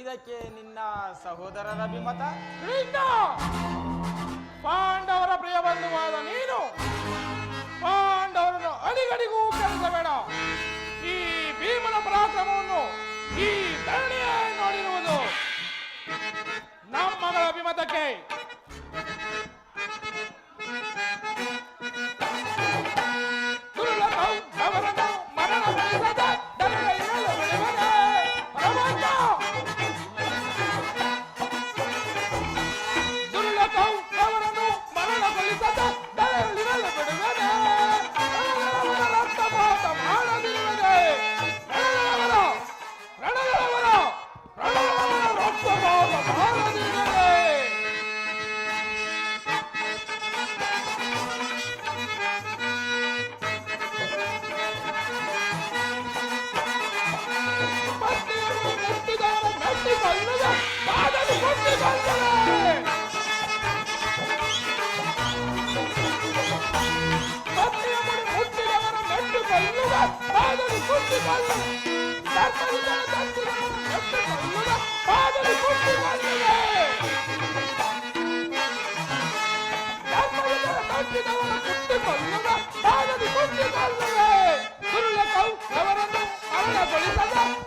ಇದಕ್ಕೆ ನಿನ್ನ ಸಹೋದರರ ಅಭಿಮತ? ಪಾಂಡವರ ಪ್ರಿಯ ಬಂಧುವಾದ ನೀನು ಪಾಂಡವರನ್ನು ಅಡಿಗಡಿಗೂ ಕರೆಸಬೇಡ. ಈ ಭೀಮನ ಪರಾಕ್ರಮವನ್ನು ಈ ಧರಣಿಯೇ ನೋಡಿರುವುದು. ನಮ್ಮಗಳ ಅಭಿಮತಕ್ಕೆ ಕುಟ್ಟಿ ಕೊಲ್ಲುವೆ ದುರ್ಲಭವು ಅವರನ್ನು ಮರಣಗೊಳಿಸದ ದಯೆಯಲ್ಲಿರಲು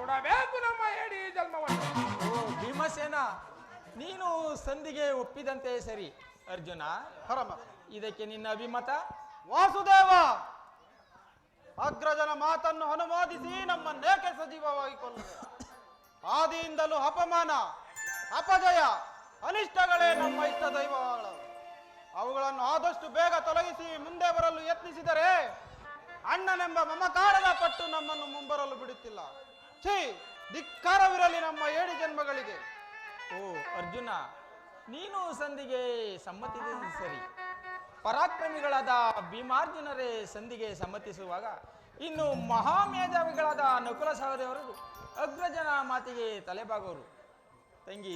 ಕೊಡಬೇಕು ನಮ್ಮ ಹೇಳಿ ಜನ್ಮವನ್ನು. ಓ ಭೀಮಸೇನ ನೀನು ಸಂಧಿಗೆ ಒಪ್ಪಿದಂತೆ ಸರಿ ಅರ್ಜುನ. ಪರಮ ಇದಕ್ಕೆ ನಿನ್ನ ಅಭಿಮತ? ವಾಸುದೇವ ಅಗ್ರಜನ ಮಾತನ್ನು ಅನುಮೋದಿಸಿ ನಮ್ಮನ್ನೇಕೆ ಸಜೀವವಾಗಿ ಕೊಲ್ಲುವೆ ಆದಿಯಿಂದಲೂ ಅಪಮಾನ ಅಪಜಯ ಅನಿಷ್ಟಗಳೇ ನಮ್ಮ ಇಷ್ಟ ದೈವಗಳು ಅವುಗಳನ್ನು ಆದಷ್ಟು ಬೇಗ ತೊಲಗಿಸಿ ಮುಂದೆ ಬರಲು ಯತ್ನಿಸಿದರೆ ಅಣ್ಣನೆಂಬ ಮಮಕಾರದ ಪಟ್ಟು ನಮ್ಮನ್ನು ಮುಂಬರಲು ಬಿಡುತ್ತಿಲ್ಲ. ಛೀ, ಧಿಕ್ಕಾರವಿರಲಿ ನಮ್ಮ ಏಳು ಜನ್ಮಗಳಿಗೆ. ಓ, ಅರ್ಜುನ, ನೀನು ಸಂಧಿಗೆ ಸಮ್ಮತಿಸಿದ ಸರಿ. ಪರಾಕ್ರಮಿಗಳಾದ ಭೀಮಾರ್ಜುನರೇ ಸಂಧಿಗೆ ಸಮ್ಮತಿಸುವಾಗ ಇನ್ನು ಮಹಾಮೇಧಾವಿಗಳಾದ ನಕುಲ ಸಹದೇವರು ಅಗ್ರಜನ ಮಾತಿಗೆ ತಲೆಬಾಗೋರು. ತಂಗಿ